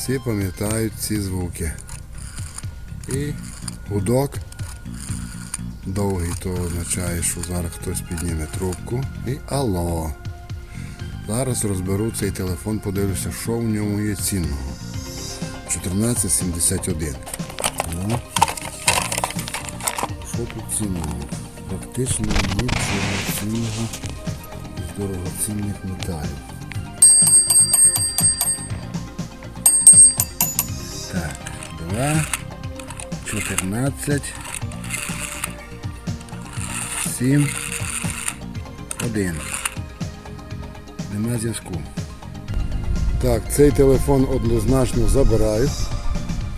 Всі пам'ятають ці звуки. І гудок. Довгий то означає, що зараз хтось підніме трубку. І алло. Зараз розберу цей телефон, подивлюся, що в ньому є цінного. 1471. Ну, що тут цінного? Практично нічого цінного з дорогоцінних металів. 2, 14, 7, 1. Нема зв'язку. Так, цей телефон однозначно забираю,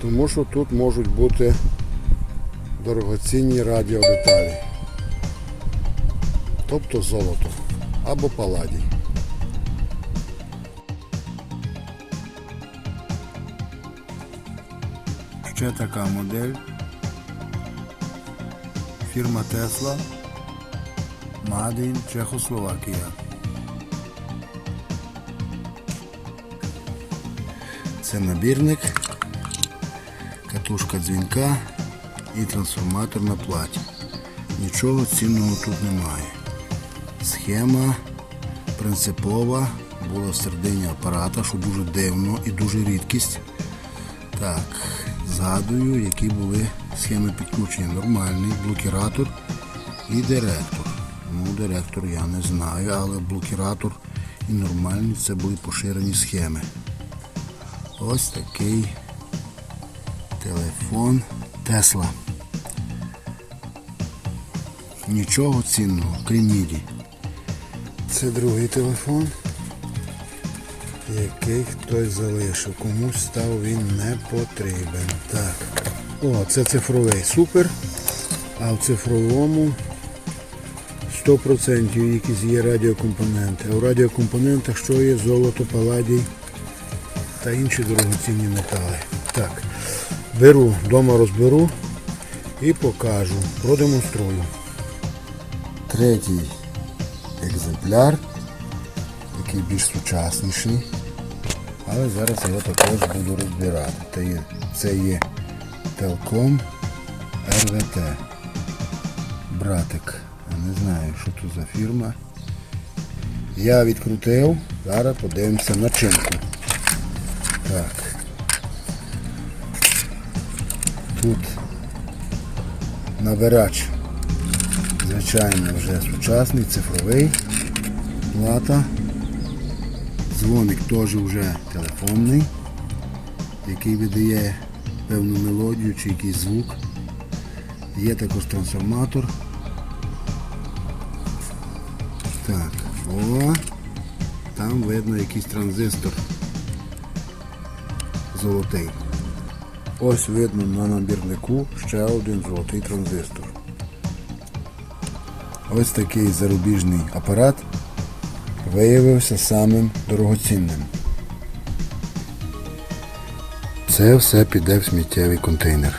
тому що тут можуть бути дорогоцінні радіодеталі. Тобто золото або паладій. Ще така модель. Фірма Tesla. Мадін Чехословакія. Це набірник, катушка дзвінка і трансформатор на платі. Нічого цінного тут немає. Схема принципова, була в середині апарата, що дуже дивно і дуже рідкість. Так, згадую, які були схеми підключення. Нормальний блокіратор і директор. Ну, директор я не знаю, але блокіратор і нормальний це були поширені схеми. Ось такий телефон Тесла. Нічого цінного, крім міді. Це другий телефон, який хтось залишив. Комусь став він не потрібен. Так. О, це цифровий супер. А в цифровому 100% якісь є радіокомпоненти. А у радіокомпонентах що є? Золото, паладій та інші дорогоцінні метали. Так, беру, вдома розберу і покажу, продемонструю. Третій екземпляр, який більш сучасніший. Але зараз його також буду розбирати. Це є, Telcom RVT. Братик. Не знаю, що тут за фірма. Я відкрутив, зараз подивимося начинку. Так. Тут набирач. Звичайно, вже сучасний, цифровий. Плата. Дзвоник теж вже телефонний, який видає певну мелодію чи якийсь звук. Є також трансформатор. Так, о, там видно якийсь транзистор золотий. Ось видно на набірнику ще один золотий транзистор. Ось такий зарубіжний апарат виявився самим дорогоцінним. Це все піде в сміттєвий контейнер.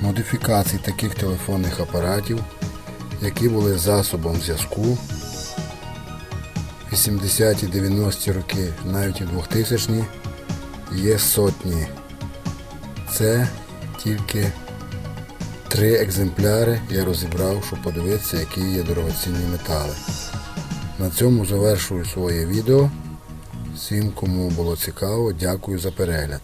Модифікації таких телефонних апаратів, які були засобом зв'язку 80-ті, 90-ті роки, навіть і 2000-ні, є сотні. Це тільки три екземпляри я розібрав, щоб подивитися, які є дорогоцінні метали. На цьому завершую своє відео. Всім, кому було цікаво, дякую за перегляд.